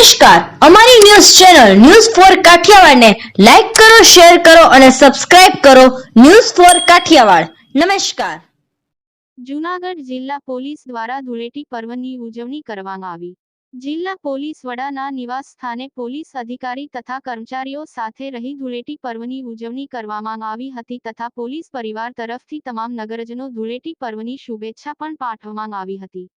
નમસ્કાર. અમારી news channel news for કાઠિયાવાડને લાઈક કરો, શેર કરો અને સબસ્ક્રાઇબ કરો ન્યૂઝ ફોર કાઠિયાવાડ. નમસ્કાર. જૂનાગઢ જિલ્લા પોલીસ દ્વારા ધૂળેટી પર્વની ઉજવણી કરવામાં આવી. જિલ્લા પોલીસ વડાના નિવાસ સ્થાને પોલીસ અધિકારી તથા કર્મચારીઓ સાથે રહી ધૂળેટી પર્વની ઉજવણી કરવામાં આવી હતી તથા પોલીસ પરિવાર તરફથી તમામ નગરજનો ધૂળેટી પર્વની શુભેચ્છા પણ પાઠવવામાં આવી હતી.